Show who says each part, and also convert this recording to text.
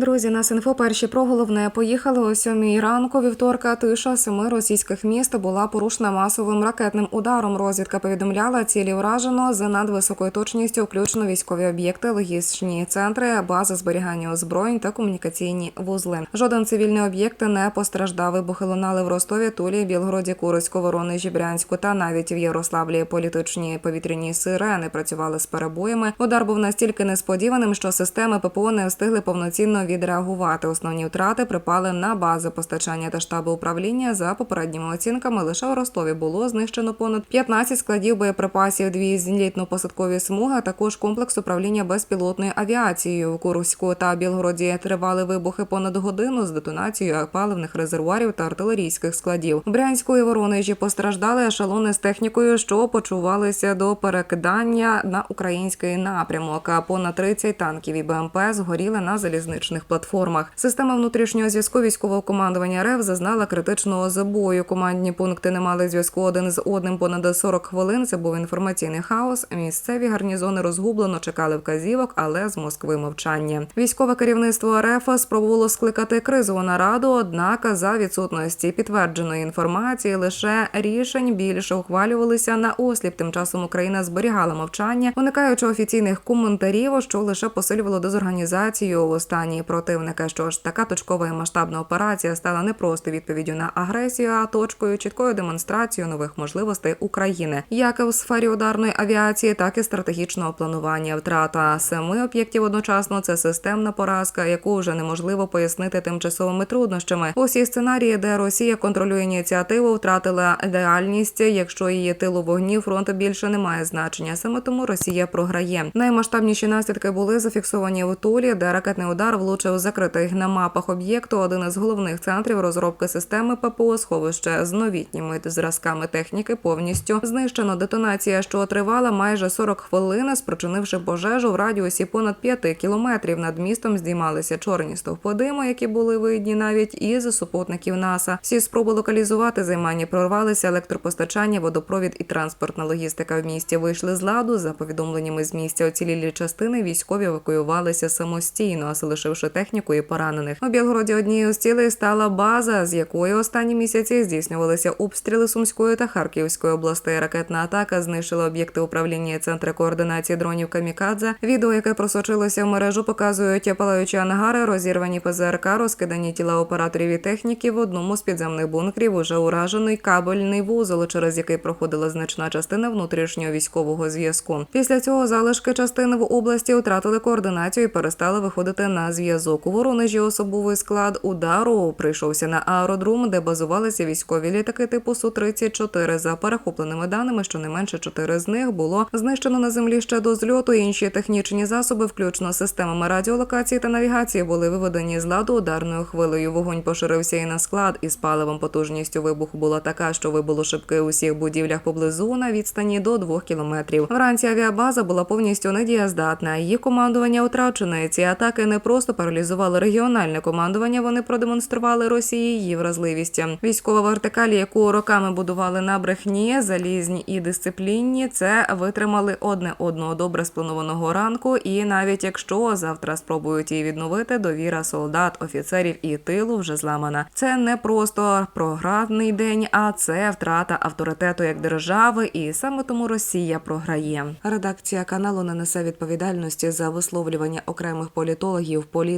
Speaker 1: Друзі, нас інфо перші про головне поїхали о сьомій ранку. Вівторка тиша семи російських міст була порушена масовим ракетним ударом. Розвідка повідомляла, цілі вражено з надвисокою точністю, включно військові об'єкти, логістичні центри, бази зберігання озброєнь та комунікаційні вузли. Жоден цивільний об'єкт не постраждав. Вибухи лунали в Ростові, Тулі, Білгороді, Курську, Воронежі, Брянську та навіть в Ярославлі. Політичні повітряні сирени працювали з перебоями. Удар був настільки несподіваним, що системи ППО не встигли повноцінно відреагувати. Основні втрати припали на бази постачання та штаби управління. За попередніми оцінками, лише у Ростові було знищено понад 15 складів боєприпасів, дві злітно-посадкові смуги, а також комплекс управління безпілотною авіацією. У Курську та Білгороді тривали вибухи понад годину з детонацією паливних резервуарів та артилерійських складів. У Брянську і Воронежі постраждали ешелони з технікою, що почувалися до перекидання на український напрямок. Понад 30 танків і БМП згоріли на залізничних платформах. Система внутрішнього зв'язку військового командування РФ зазнала критичного забою. Командні пункти не мали зв'язку один з одним понад 40 хвилин. Це був інформаційний хаос. Місцеві гарнізони розгублено чекали вказівок, але з Москви мовчання. Військове керівництво РФ спробувало скликати кризову нараду. Однак, за відсутності підтвердженої інформації, лише рішень більше ухвалювалися на осліп. Тим часом Україна зберігала мовчання, уникаючи офіційних коментарів, що лише посилювало дезорганізацію в останній противника. Що ж така точкова і масштабна операція стала не просто відповіддю на агресію, а точкою чіткою демонстрацією нових можливостей України, як в сфері ударної авіації, так і стратегічного планування. Втрата семи об'єктів одночасно це системна поразка, яку вже неможливо пояснити тимчасовими труднощами. Усі сценарії, де Росія контролює ініціативу, втратила ідеальність. Якщо її тилу вогні фронту більше не має значення. Саме тому Росія програє. Наймасштабніші наслідки були зафіксовані в Тулі, де ракетний удар влучив закритий на мапах об'єкту. Один із головних центрів розробки системи ППО сховище з новітніми зразками техніки повністю знищено. Детонація, що тривала майже 40 хвилин, спричинивши пожежу в радіусі понад 5 кілометрів. Над містом здіймалися чорні стовпи диму, які були видні навіть із супутників НАСА. Всі спроби локалізувати займання прорвалися електропостачання, водопровід і транспортна логістика в місті вийшли з ладу. За повідомленнями з місця оцілілі частини військові евакуювалися самостійно, залишивши техніку і поранених. У Білгороді однією з цілей стала база, з якої останні місяці здійснювалися обстріли Сумської та Харківської областей. Ракетна атака знищила об'єкти управління і центри координації дронів Камікадзе. Відео, яке просочилося в мережу, показують палаючі ангари, розірвані ПЗРК, розкидані тіла операторів і техніки в одному з підземних бункерів. Уже уражений кабельний вузол, через який проходила значна частина внутрішнього військового зв'язку. Після цього залишки частини в області втратили координацію і перестали виходити на зв'язок. У Воронежі особовий склад удару прийшовся на аеродром, де базувалися військові літаки типу су 34 За перехопленими даними, щонайменше чотири з них було знищено на землі ще до зльоту. Інші технічні засоби, включно з системами радіолокації та навігації, були виведені з ладу ударною хвилею. Вогонь поширився і на склад із паливом. Потужністю вибуху була така, що вибуло шибки у всіх будівлях поблизу на відстані до двох кілометрів. Вранці авіабаза була повністю недієздатна. Її командування втрачене. Ці атаки не просто паралізували регіональне командування. Вони продемонстрували Росії її вразливість. Військова вертикаль, яку роками будували на брехні, залізні і дисциплінні, це витримали одне одного добре спланованого ранку. І навіть якщо завтра спробують її відновити, довіра солдат, офіцерів і тилу вже зламана. Це не просто проградний день, а це втрата авторитету як держави, і саме тому Росія програє. Редакція каналу не несе відповідальності за висловлювання окремих політологів,